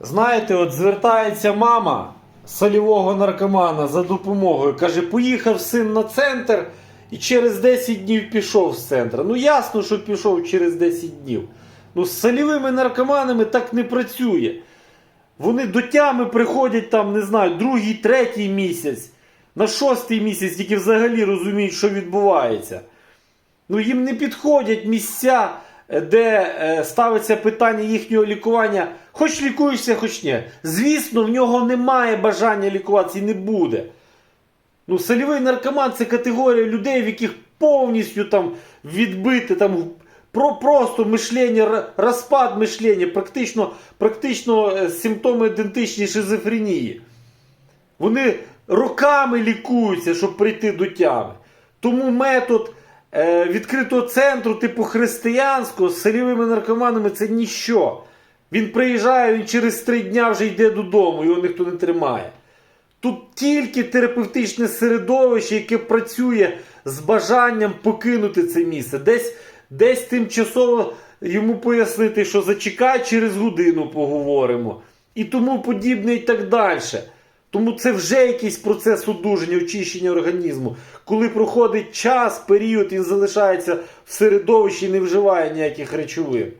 Знаєте, от звертається мама солівого наркомана за допомогою. Каже, поїхав син на центр і через 10 днів пішов з центру. Ну ясно, що пішов через 10 днів. Ну з солівими наркоманами так не працює. Вони до тями приходять там, не знаю, другий, третій місяць, на шостий місяць, тільки взагалі розуміють, що відбувається. Ну їм не підходять місця, де е, ставиться питання їхнього лікування. Хоч лікуєшся, хоч ні. Звісно, в нього немає бажання лікуватися і не буде. Ну, сольовий наркоман це категорія людей, в яких повністю там відбите там про просто мишлення, розпад мишлення, практично, практично е, симптоми ідентичні шизофренії. Вони роками лікуються, щоб прийти до тями. Тому метод відкритого центру, типу християнського, з сольовими наркоманами це ніщо. Він приїжджає, він через три дня вже йде додому, його ніхто не тримає. Тут тільки терапевтичне середовище, яке працює з бажанням покинути це місце. Десь, десь тимчасово йому пояснити, що зачекай, через годину поговоримо. І тому подібне і так далі. Тому це вже якийсь процес одужання, очищення організму. Коли проходить час, період, він залишається в середовищі і не вживає ніяких речовин.